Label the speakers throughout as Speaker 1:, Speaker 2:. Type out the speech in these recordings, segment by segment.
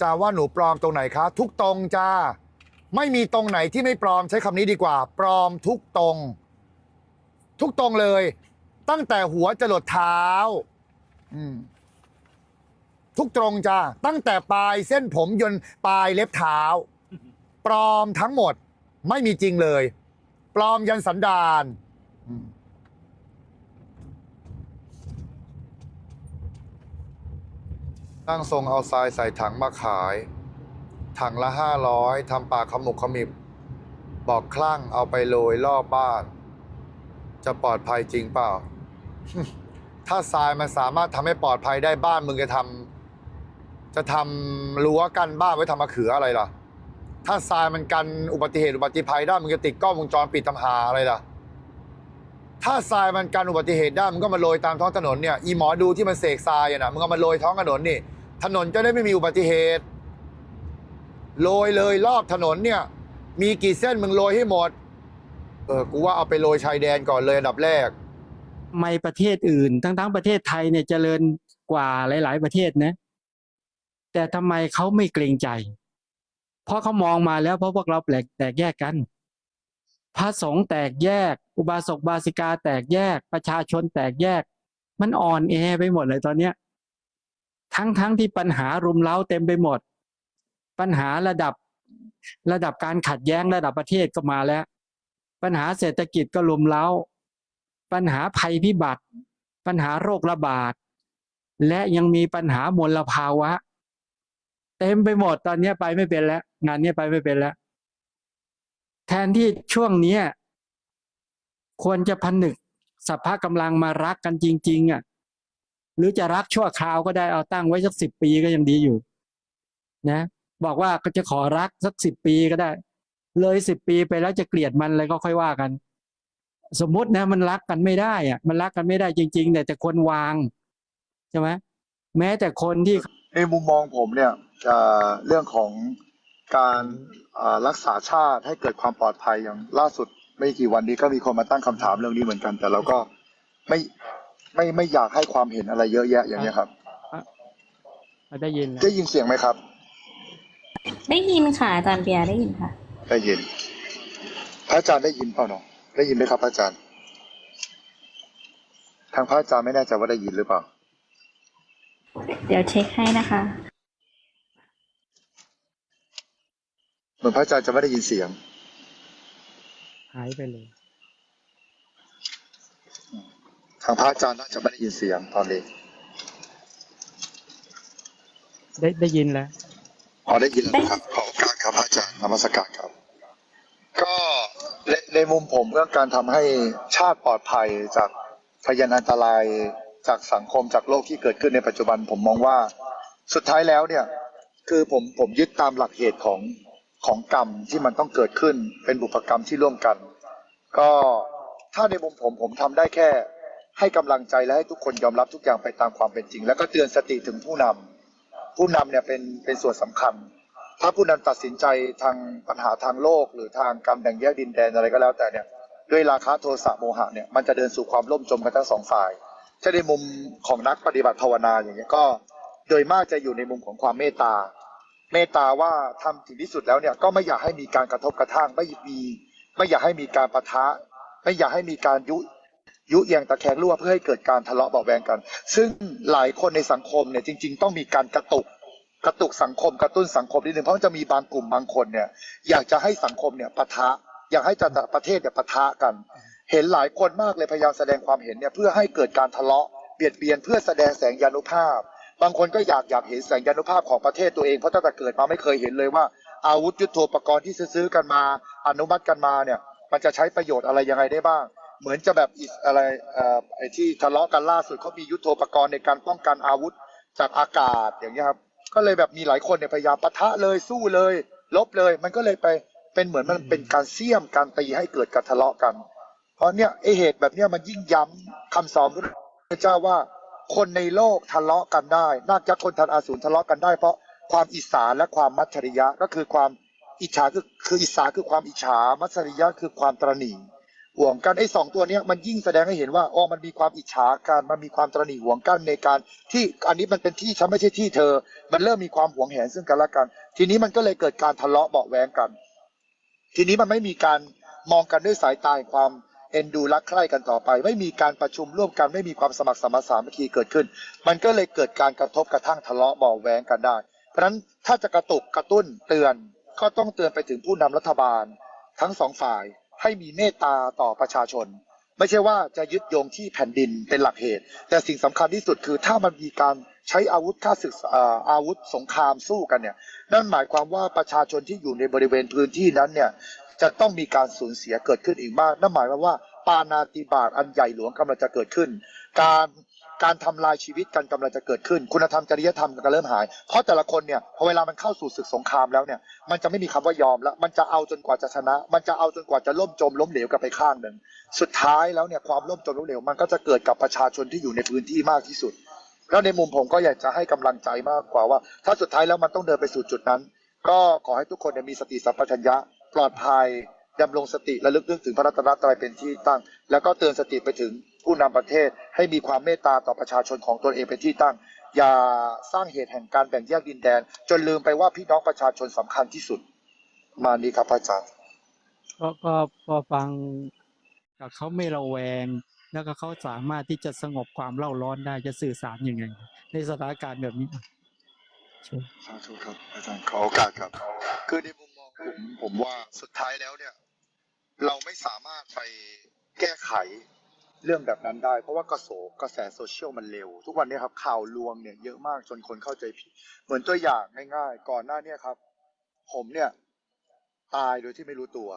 Speaker 1: จะว่าหนูปลอมตรงไหนคะ ทุกตรงจ้าไม่มีตรงไหนที่ไม่ปลอมใช้คำนี้ดีกว่า ปลอมทุกตรง ทุกตรงเลย ตั้งแต่หัวจะหลดเท้า อืมทุกตรงจ้าตั้งแต่ปลายเส้นผมยนปลายเล็บเท้า ปลอมทั้งหมด ไม่มีจริงเลย ปลอมยันสันดานอืม ตั้งทรงเอาทรายใส่ถังมาขาย ถังละห้าร้อยทำปากขมุกขมิบ บอกคลั่งเอาไปโรยรอบบ้าน จะปลอดภัยจริงเปล่า ถ้าทรายมันสามารถทำให้ปลอดภัยได้บ้านมึงจะทำจะทำรั้วกันบ้านไว้ทำมะเขืออะไรล่ะ ถ้าทรายมันกันอุบัติเหตุอุบัติภัยได้มึงจะติดกล้องวงจรปิดทำหาอะไรล่ะถ้าทรายมันกันอุบัติเหตุได้มึงก็มาโรยตามท้องถนนเนี่ยอีหมอดูที่มันเสกทรายอะนะมึงก็มาโรยท้องถนนนี่ ถนนจะได้ไม่มีอุบัติเหตุ โรยเลยรอบถนนเนี่ย มีกี่เส้นมึงโรยให้หมด เออ กูว่าเอาไปโรยชายแดนก่อนเลยอันดับแรก
Speaker 2: ไม่ประเทศอื่น ทั้งทั้งประเทศไทยเนี่ยเจริญกว่าหลาย ๆ ประเทศนะ แต่ทำไมเขาไม่เกรงใจ เพราะเขามองมาแล้วเพราะพวกเราแปลกแตกแยกกัน พระสงฆ์แตกแยก อุบาสกบาสิกาแตกแยก ประชาชนแตกแยก มันอ่อนแอไปหมดเลยตอนเนี้ย ทั้งทั้งที่ปัญหารุมเร้าเต็มไปหมด ปัญหาระดับระดับการขัดแย้งระดับประเทศก็มาแล้ว ปัญหาเศรษฐกิจก็รุมเร้า ปัญหาภัยพิบัติ ปัญหาโรคระบาด และยังมีปัญหามลภาวะ เต็มไปหมดตอนนี้ไปไม่เป็นแล้ว งานนี้ไปไม่เป็นแล้ว แทนที่ช่วงนี้ควรจะผนึกสภาพกำลังมารักกันจริง ๆอะ หรือจะรักชั่วคราวก็ได้เอาตั้งไว้สักสิบปีก็ยังดีอยู่ นะ บอกว่าก็จะขอรักสักสิบปีก็ได้ เลยสิบปีไปแล้วจะเกลียดมันอะไรก็ค่อยว่ากัน สมมตินะ มันรักกันไม่ได้อะมันรักกันไม่ได้จริง ๆ แต่แต่คนวางใช่ไหมแม้แต่คนที่
Speaker 3: ในมุมมองผมเนี่ยเรื่องของการรักษาชาติให้เกิดความปลอดภัยอย่างล่าสุดไม่กี่วันนี้ก็มีคนมาตั้งคำถามเรื่องนี้เหมือนกัน แต่เราก็ไม่ ไม่ไม่อยากให้ความเห็นอะไรเยอะแยะอย่างนี้ยครับ
Speaker 2: ได้ยินแล้ว
Speaker 3: ได้ยินเสียงไหมครับ
Speaker 4: ได้ยินค่ะอาจารย์เบียร์ได้ยินค่ะ
Speaker 3: ได้ยิน พระอาจารย์ได้ยินเปล่าเนาะได้ยินไหมครับพระอาจารย์ ทางพระอาจารย์ไม่แน่ใจว่าได้ยินหรือเปล่า
Speaker 4: เดี๋ยวเช็คให้นะคะ
Speaker 3: เหมือนพระอาจารย์จะไม่ได้ยินเสียง
Speaker 2: หายไปเลย
Speaker 3: ทางพระอาจารย์น่าจะไม่ได้ยินเสียงตอนนี้
Speaker 2: ได้ได้ยินแล้ว
Speaker 3: พอได้ยินแล้วนะครับขอบโอกาสครับอาจารย์นมัสการครับ ก็ในในมุมผมเรื่องการทำให้ชาติปลอดภัยจากพยานอันตรายจากสังคมจากโลกที่เกิดขึ้นในปัจจุบัน ผมมองว่าสุดท้ายแล้วเนี่ย คือผมผมยึดตามหลักเหตุของของกรรมที่มันต้องเกิดขึ้นเป็นบุพกรรมที่ร่วมกัน ก็ถ้าในมุมผมผมทำได้แค่ ให้กำลังใจและให้ทุกคนยอมรับทุกอย่างไปตามความเป็นจริง แล้วก็เตือนสติถึงผู้นำผู้นำเนี่ยเป็นเป็นส่วนสำคัญ ถ้าผู้นำตัดสินใจทางปัญหาทางโลก หรือทางการแบ่งแยกดินแดนอะไรก็แล้วแต่เนี่ยด้วยราคะโทสะโมหะเนี่ยมันจะเดินสู่ความล่มจมกันทั้งสองฝ่ายถ้าในมุมของนักปฏิบัติภาวนาอย่างเงี้ยก็ โดยมากจะอยู่ในมุมของความเมตตา เมตตาว่าทำถึงที่สุดแล้วเนี่ยก็ไม่อยากให้มีการกระทบกระทั่งไม่มีไม่อยากให้มีการปะทะ ไม่อยากให้มีการยุ ยุเอียงตะแคงรั่วเพื่อให้เกิดการทะเลาะเบาแวงกัน ซึ่งหลายคนในสังคมเนี่ยจริง ๆ ต้องมีการกระตุกกระตุกสังคมกระตุ้นสังคมนิดนึงเพราะมันจะมีบางกลุ่มบางคนเนี่ยอยากจะให้สังคมเนี่ยปะทะ อยากให้แต่ละประเทศเนี่ยปะทะกัน เห็นหลายคนมากเลยพยายามแสดงความเห็นเนี่ยเพื่อให้เกิดการทะเลาะเบียดเบียนเพื่อแสดงแสงยานุภาพ บางคนก็อยากอยากเห็นแสงยานุภาพของประเทศตัวเองเพราะตั้งแต่เกิดมาไม่เคยเห็นเลยว่า อาวุธยุทโธปกรณ์ที่ซื้อๆกันมา อนุมัติกันมาเนี่ยมันจะใช้ประโยชน์อะไรยังไงได้บ้าง เหมือนจะแบบอิสอะไรเอ่อไอ้ที่ทะเลาะกันล่าสุดเขามียุทโธปกรณ์ในการป้องกันอาวุธจากอากาศอย่างเงี้ยครับ ก็เลยแบบมีหลายคนเนี่ยพยายามปะทะเลยสู้เลย ลบเลย มันก็เลยไปเป็นเหมือนมันเป็นการเสี่ยมการตีให้เกิดการทะเลาะกัน เพราะเนี่ยไอเหตุแบบเนี้ยมันยิ่งย้ำคำสอนพระเจ้าว่าคนในโลกทะเลาะกันได้นอกจากคนทันอาสูรทะเลาะกันได้ เพราะความอิสาและความมัจฉริยะก็คือความอิจฉาคือคืออิสาคือความอิจฉามัจฉริยะคือความตระ ห่วงกันไอ้สองตัวเนี้ยมันยิ่งแสดงให้เห็นว่าอ๋อมันมีความอิจฉากันมันมีความตระหนี่ห่วงกันในการ ที่อันนี้มันเป็นที่ฉันไม่ใช่ที่เธอ มันเริ่มมีความหวงแหนซึ่งกันและกัน ทีนี้มันก็เลยเกิดการทะเลาะเบาแวงกัน ทีนี้มันไม่มีการมองกันด้วยสายตาความเอ็นดูรักใคร่กันต่อไป ไม่มีการประชุมร่วมกันไม่มีความสมัครสมาสามัคคีเกิดขึ้น มันก็เลยเกิดการกระทบกระทั่งทะเลาะเบาแวงกันได้ เพราะฉะนั้นถ้าจะกระตุกกระตุ้นเตือนก็ต้องเตือนไปถึงผู้นำรัฐบาลทั้งสองฝ่าย ให้มีเมตตาต่อประชาชน ไม่ใช่ว่าจะยึดโยงที่แผ่นดินเป็นหลักเหตุ แต่สิ่งสำคัญที่สุดคือถ้ามันมีการใช้อาวุธฆ่าศึกเอ่ออาวุธสงครามสู้กันเนี่ยนั่นหมายความว่าประชาชนที่อยู่ในบริเวณพื้นที่นั้นเนี่ยจะต้องมีการสูญเสียเกิดขึ้นอีกมาก นั่นหมายความว่าปานาติบาตอันใหญ่หลวงกำลังจะเกิดขึ้น การ การทำลายชีวิตกันกำลังจะเกิดขึ้น คุณธรรมจริยธรรมก็เริ่มหาย เพราะแต่ละคนเนี่ยพอเวลามันเข้าสู่ศึกสงครามแล้วเนี่ยมันจะไม่มีคำว่ายอมแล้ว มันจะเอาจนกว่าจะชนะ มันจะเอาจนกว่าจะล่มจมล้มเหลวกันไปข้างหนึ่งสุดท้ายแล้วเนี่ยความล่มจมล้มเหลวมันก็จะเกิดกับประชาชนที่อยู่ในพื้นที่มากที่สุด แล้วในมุมผมก็อยากจะให้กำลังใจมากกว่าว่า ถ้าสุดท้ายแล้วมันต้องเดินไปสู่จุดนั้น ก็ขอให้ทุกคนมีสติสัมปชัญญะปลอดภัยดำรงสติและลึกนึกถึงพระรัตนตรัยเป็นที่ตั้ง แล้วก็เตือนสติไปถึง ผู้นำประเทศให้มีความเมตตาต่อประชาชนของตนเองเป็นที่ตั้ง อย่าสร้างเหตุแห่งการแบ่งแยกดินแดน จนลืมไปว่าพี่น้องประชาชนสำคัญที่สุด มานี้ครับอาจารย์
Speaker 2: ก็ก็พอฟังกับเขาไม่ระแวง แล้วก็เขาสามารถที่จะสงบความเล่าร้อนได้จะสื่อสารยังไง ในสถานการณ์แบบนี้เชิญ
Speaker 3: สาธุครับอาจารย์ขอโอกาสครับ คือในมุมมองผมผมว่าสุดท้ายแล้วเนี่ย เราไม่สามารถไปแก้ไข เรื่องแบบนั้นได้ เพราะว่ากระโสกระแสโซเชียลมันเร็ว ทุกวันนี้ครับข่าวลวงเนี่ยเยอะมากจนคนเข้าใจผิด เหมือนตัวอย่างง่ายๆ ก่อนหน้าเนี้ครับ ผมเนี่ยตายโดยที่ไม่รู้ตัว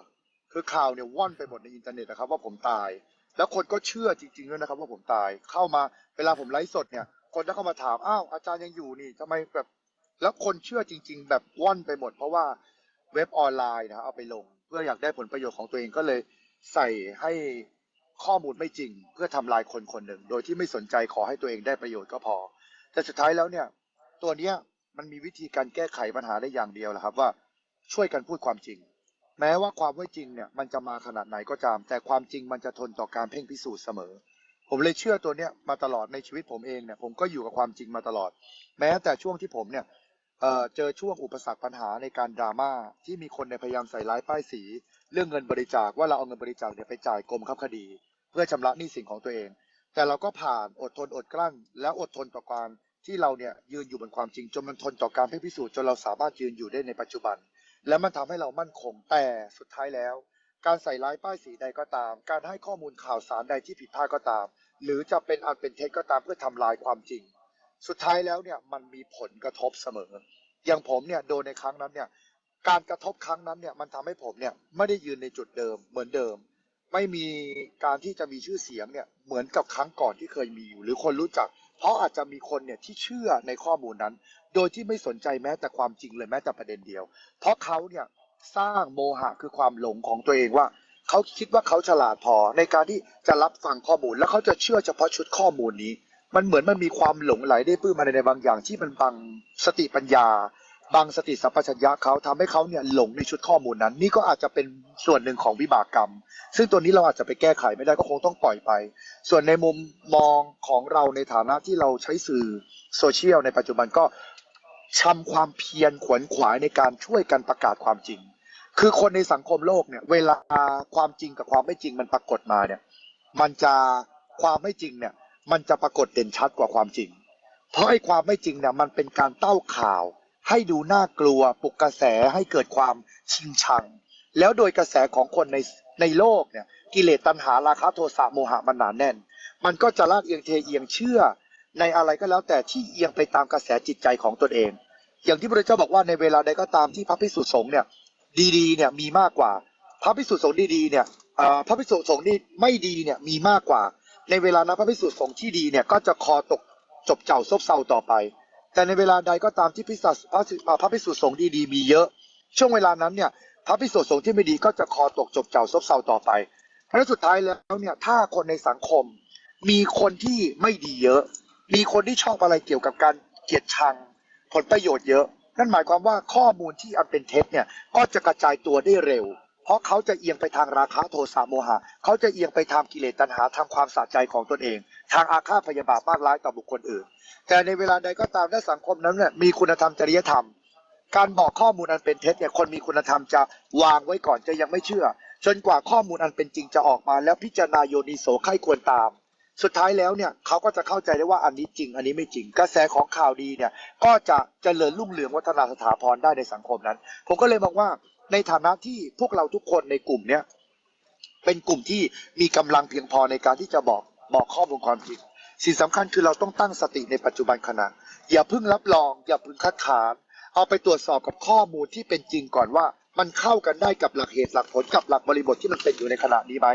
Speaker 3: คือข่าวเนี่ยว่อนไปหมดในอินเทอร์เน็ตนะครับ ว่าผมตาย แล้วคนก็เชื่อจริงๆด้วยนะครับ ว่าผมตายเข้ามาเวลาผมไลฟ์สดเนี่ย คนก็เข้ามาถามอ้าวอาจารย์ยังอยู่นี่ทำไมแบบแล้วคนเชื่อจริง ๆ แบบว่อนไปหมด เพราะว่าเว็บออนไลน์นะเอาไปลง เพื่ออยากได้ผลประโยชน์ของตัวเองก็เลยใส่ให้ ข้อมูลไม่จริง เพื่อทำลายคนคนหนึ่ง โดยที่ไม่สนใจขอให้ตัวเองได้ประโยชน์ก็พอ แต่สุดท้ายแล้วเนี่ย ตัวเนี้ยมันมีวิธีการแก้ไขปัญหาได้อย่างเดียวแหละครับว่าช่วยกันพูดความจริง แม้ว่าความไม่จริงเนี่ยมันจะมาขนาดไหนก็ตาม แต่ความจริงมันจะทนต่อการเพ่งพิสูจน์เสมอ ผมเลยเชื่อตัวเนี้ยมาตลอดในชีวิตผมเองเนี่ยผมก็อยู่กับความจริงมาตลอด แม้แต่ช่วงที่ผมเนี่ยเเจอช่วงอุปสรรคปัญหาในการดราม่าที่มีคนในพยายามใส่ร้ายป้ายสี เรื่องเงินบริจาคว่าเราเอาเงินบริจาคเนี่ยไปจ่ายกรมคับคดี เพื่อชำระหนี้สินของตัวเอง แต่เราก็ผ่านอดทนอดกลั้น แล้วอดทนต่อการที่เราเนี่ยยืนอยู่บนความจริงจนมันทนต่อการเพ่พิสูจน์จนเราสามารถยืนอยู่ได้ในปัจจุบัน และมันทำให้เรามั่นคงแต่สุดท้ายแล้ว การใส่ร้ายป้ายสีใดก็ตาม การให้ข้อมูลข่าวสารใดที่ผิดพลาดก็ตาม หรือจะเป็นอันเป็นเท็จก็ตามเพื่อทำลายความจริง สุดท้ายแล้วเนี่ยมันมีผลกระทบเสมอ อย่างผมเนี่ยโดนในครั้งนั้นเนี่ยการกระทบครั้งนั้นเนี่ยมันทำให้ผมเนี่ยไม่ได้ยืนในจุดเดิมเหมือนเดิม ไม่มีการที่จะมีชื่อเสียงเนี่ยเหมือนกับครั้งก่อนที่เคยมีอยู่ หรือคนรู้จัก เพราะอาจจะมีคนเนี่ยที่เชื่อในข้อมูลนั้น โดยที่ไม่สนใจแม้แต่ความจริงเลยแม้แต่ประเด็นเดียว เพราะเขาเนี่ยสร้างโมหะคือความหลงของตัวเองว่าเขาคิดว่าเขาฉลาดพอในการที่จะรับฟังข้อมูล แล้วเขาจะเชื่อเฉพาะชุดข้อมูลนี้ มันเหมือนมันมีความหลงไหลได้ปื้มมาในบางอย่างที่มันบังสติปัญญา บางสติสัมปชัญญะเขาทำให้เขาเนี่ยหลงในชุดข้อมูลนั้น นี่ก็อาจจะเป็นส่วนหนึ่งของวิบากกรรม ซึ่งตัวนี้เราอาจจะไปแก้ไขไม่ได้ก็คงต้องปล่อยไป ส่วนในมุมมองของเราในฐานะที่เราใช้สื่อโซเชียลในปัจจุบันก็ชำความเพียรขวนขวายในการช่วยกันประกาศความจริง คือคนในสังคมโลกเนี่ย เวลาความจริงกับความไม่จริงมันปรากฏมาเนี่ย มันจะความไม่จริงเนี่ย มันจะปรากฏเด่นชัดกว่าความจริง เพราะไอ้ความไม่จริงเนี่ยมันเป็นการเต้าข่าว ให้ดูน่ากลัวปลุกกระแสให้เกิดความชิงชัง แล้วโดยกระแสของคนในในโลกเนี่ยกิเลสตัณหาราคะโทสะโมหะมันหนาแน่น มันก็จะลากเอียงเทเอียงเชื่อ ในอะไรก็แล้วแต่ที่เอียงไปตามกระแสจิตใจของตนเอง อย่างที่พระเจ้าบอกว่าในเวลาใดก็ตามที่พระพิสุสงฆ์เนี่ยดีๆเนี่ยมีมากกว่า พระพิสุสงฆ์ดีๆเนี่ยอ่อพระพิสุสงฆ์ที่ไม่ดีเนี่ยมีมากกว่า ในเวลานั้นพระพิสุสงฆ์ที่ดีเนี่ยก็จะคอตกจบเจ้าซบเซาต่อไป แต่ในเวลาใดก็ตามที่พิสัพระสิอ่าพระพิสุสงฆ์ดีๆมีเยอะ ช่วงเวลานั้นเนี่ยพระพิสุสงฆ์ที่ไม่ดีก็จะคอตกจบเจ้าซบเซาต่อไปเพราะสุดท้ายแล้วเนี่ยถ้าคนในสังคม มีคนที่ไม่ดีเยอะ มีคนที่ชอบอะไรเกี่ยวกับการเกลียดชัง ผลประโยชน์เยอะ นั่นหมายความว่าข้อมูลที่อันเป็นเท็จเนี่ยก็จะกระจายตัวได้เร็ว เพราะเขาจะเอียงไปทางราคะโทสะโมหะ เขาจะเอียงไปทางกิเลสตัณหาทางความสะใจของตนเอง ทางอาฆาตพยาบาทมากร้ายต่อบุคคลอื่น แต่ในเวลาใดก็ตามถ้าสังคมนั้นเนี่ยมีคุณธรรมจริยธรรม การบอกข้อมูลอันเป็นเท็จเนี่ยคนมีคุณธรรมจะวางไว้ก่อนจะยังไม่เชื่อ จนกว่าข้อมูลอันเป็นจริงจะออกมา แล้วพิจารณาโยนิโสไข้ควรตาม สุดท้ายแล้วเนี่ยเขาก็จะเข้าใจได้ว่าอันนี้จริง อันนี้ไม่จริง กระแสของข่าวดีเนี่ยก็จะเจริญรุ่งเรืองวัฒนาสถาพรได้ในสังคมนั้น ผมก็เลยมองว่าในฐานะที่พวกเราทุกคนในกลุ่มเนี้ยเป็นกลุ่มที่มีกำลังเพียงพอในการที่จะบอก บอกข้อมูลความจริง สิ่งสำคัญคือเราต้องตั้งสติในปัจจุบันขณะ อย่าเพิ่งรับรอง อย่าเพิ่งคัดค้าน เอาไปตรวจสอบกับข้อมูลที่เป็นจริงก่อนว่า มันเข้ากันได้กับหลักเหตุหลักผลกับหลักบริบทที่มันเป็นอยู่ในขณะนี้ไหม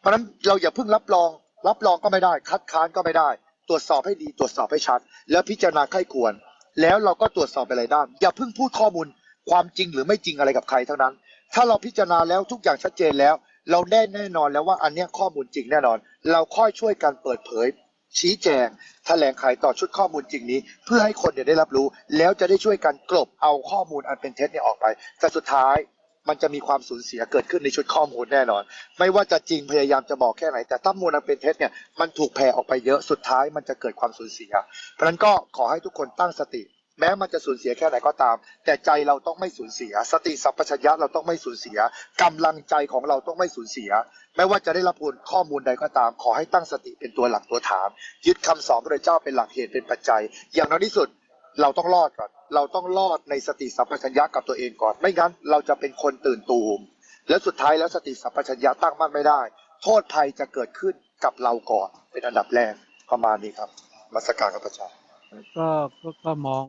Speaker 3: เพราะฉะนั้นเราอย่าเพิ่งรับรอง รับรองก็ไม่ได้ คัดค้านก็ไม่ได้ ตรวจสอบให้ดี ตรวจสอบให้ชัด แล้วพิจารณาใคร่ควร แล้วเราก็ตรวจสอบไปหลายด้าน อย่าเพิ่งพูดข้อมูลความจริงหรือไม่จริงอะไรกับใครทั้งนั้น ถ้าเราพิจารณาแล้วทุกอย่างชัดเจนแล้ว เราแน่แน่นอนแล้วว่าอันนี้ข้อมูลจริงแน่นอน เราค่อยช่วยกันเปิดเผย ชี้แจงแถลงไขต่อชุดข้อมูลจริงนี้ เพื่อให้คนเนี่ยได้รับรู้ แล้วจะได้ช่วยกันกลบเอาข้อมูลอันเป็นเท็จเนี่ยออกไป แต่สุดท้ายมันจะมีความสูญเสียเกิดขึ้นในชุดข้อมูลแน่นอน ไม่ว่าจะจริงพยายามจะบอกแค่ไหน แต่ถ้ามูลอันเป็นเท็จเนี่ยมันถูกแผ่ออกไปเยอะสุดท้ายมันจะเกิดความสูญเสีย เพราะฉะนั้นก็ขอให้ทุกคนตั้งสติ แม้มันจะสูญเสียแค่ไหนก็ตาม แต่ใจเราต้องไม่สูญเสีย สติสัมปชัญญะเราต้องไม่สูญเสียกำลังใจของเราต้องไม่สูญเสีย ไม่ว่าจะได้รับข้อมูลใดก็ตาม ขอให้ตั้งสติเป็นตัวหลักตัวฐานยึดคำสอนพระเจ้าเป็นหลักเหตุเป็นปัจจัย อย่างน้อยที่สุดเราต้องรอดก่อน เราต้องรอดในสติสัมปชัญญะกับตัวเองก่อน ไม่งั้นเราจะเป็นคนตื่นตูม และสุดท้ายแล้วสติสัมปชัญญะตั้งมั่นไม่ได้ โทษภัยจะเกิดขึ้นกับเราก่อน เป็นอันดับแรกประมาณนี้ครับ มาสการกับพระเจ้า
Speaker 2: ก็ก็มอง